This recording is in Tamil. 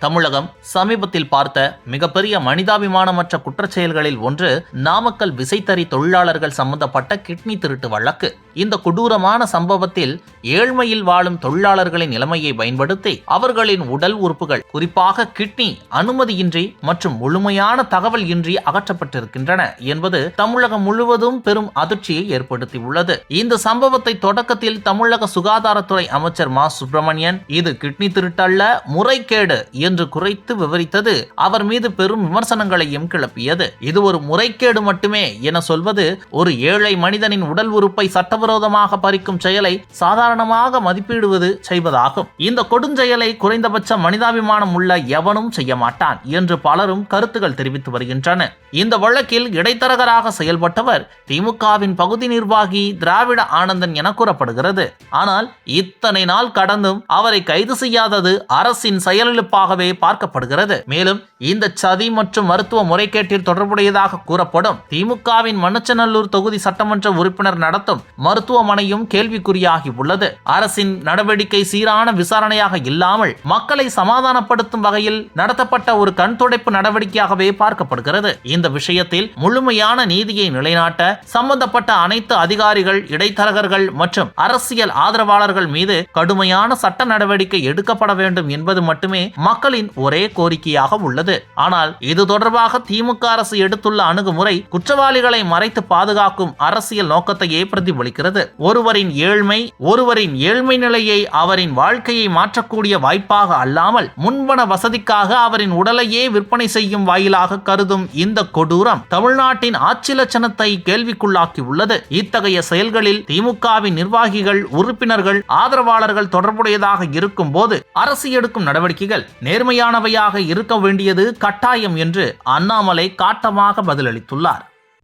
தமிழகம் சமீபத்தில் பார்த்த மிகப்பெரிய மனிதாபிமானமற்ற குற்றச்செயல்களில் ஒன்று நாமக்கல் விசைத்தறி தொழிலாளர்கள் சம்பந்தப்பட்ட கிட்னி திருட்டு வழக்கு. இந்த கொடூரமான சம்பவத்தில் ஏழ்மையில் வாழும் தொழிலாளர்களின் நிலைமையை பயன்படுத்தி அவர்களின் உடல் உறுப்புகள் குறிப்பாக கிட்னி அனுமதியின்றி மற்றும் முழுமையான தகவல் இன்றி அகற்றப்பட்டிருக்கின்றன என்பது தமிழகம் முழுவதும் பெரும் அதிர்ச்சியை ஏற்படுத்தியுள்ளது. இந்த சம்பவத்தை தொடக்கத்தில் தமிழக சுகாதாரத்துறை அமைச்சர் மா. சுப்பிரமணியன் இது கிட்னி திருட்டல்ல முறைகேடு என்று குறைத்து விவரித்தது அவர் மீது பெரும் விமர்சனங்களையும் கிளப்பியது. இது ஒரு முறைகேடு மட்டுமே என சொல்வது ஒரு ஏழை மனிதனின் உடல் உறுப்பை சட்டவிரோதமாக பறிக்கும் செயலை சாதாரணமாக மதிப்பிடுவது செய்வதாகும். இந்த கொடுஞ்செயலை குறைந்தபட்ச மனிதாபிமானம் உள்ள எவனும் செய்ய மாட்டான் என்று பலரும் கருத்துக்கள் தெரிவித்து வருகின்றன இந்த வழக்கில் இடைத்தரகராக செயல்பட்டவர் திமுகவின் பகுதி நிர்வாகி திராவிட ஆனந்தன் என கூறப்படுகிறது. ஆனால் இத்தனை நாள் கடந்தும் அவரை கைது செய்யாதது அரசின் செயலிழப்பாகவே பார்க்கப்படுகிறது. மேலும் இந்த சதி மற்றும் மருத்துவ முறைகேட்டில் தொடர்புடையதாக கூறப்படும் திமுகவின் மண்ணச்சநல்லூர் தொகுதி சட்டமன்ற உறுப்பினர் நடத்தும் மருத்துவமனையும் கேள்விக்குறியாகி உள்ளது. அரசின் நடவடிக்கை சீரான விசாரணையாக இல்லாமல் மக்களை சமாதானப்படுத்தும் வகையில் நடத்தப்பட்ட ஒரு கண் துடைப்பு நடவடிக்கையாகவே பார்க்கப்படுகிறது. இந்த விஷயத்தில் முழுமையான நீதியை நிலைநாட்ட சம்பந்தப்பட்ட அனைத்து அதிகாரிகள் இடைத்தரகர்கள் மற்றும் அரசியல் ஆதரவாளர்கள் மீது கடுமையான சட்ட நடவடிக்கை எடுக்கப்பட வேண்டும் என்பது மட்டுமே மக்களின் ஒரே கோரிக்கையாக உள்ளது. ஆனால் இது தொடர்பாக திமுக அரசு எடுத்துள்ள அணுகுமுறை குற்றவாளிகளை மறைத்து பாதுகாக்கும் அரசியல் நோக்கத்தையே பிரதிபலிக்கிறது. ஒருவரின் ஏழ்மை ஒருவரின் ஏழ்மை நிலையை அவரின் வாழ்க்கையை மாற்றக்கூடிய வாய்ப்பாக அல்லாமல் முன்பண வசதிக்காக அவரின் உடலையே விற்பனை செய்யும் வாயிலாக கருதும் இந்த கொடூரம் தமிழ்நாட்டின் ஆட்சி லட்சணத்தை கேள்விக்குள்ளாக்கி உள்ளது இத்தகைய செயல்களில் திமுகவின் நிர்வாகிகள் உறுப்பினர்கள் ஆதரவாளர்கள் தொடர்புடையதாக இருக்கும் போது அரசு எடுக்கும் நடவடிக்கைகள் நேர்மையானவையாக இருக்க வேண்டியது கட்டாயம் என்று அண்ணாமலை காட்டமாக பதிலளித்துள்ளார்.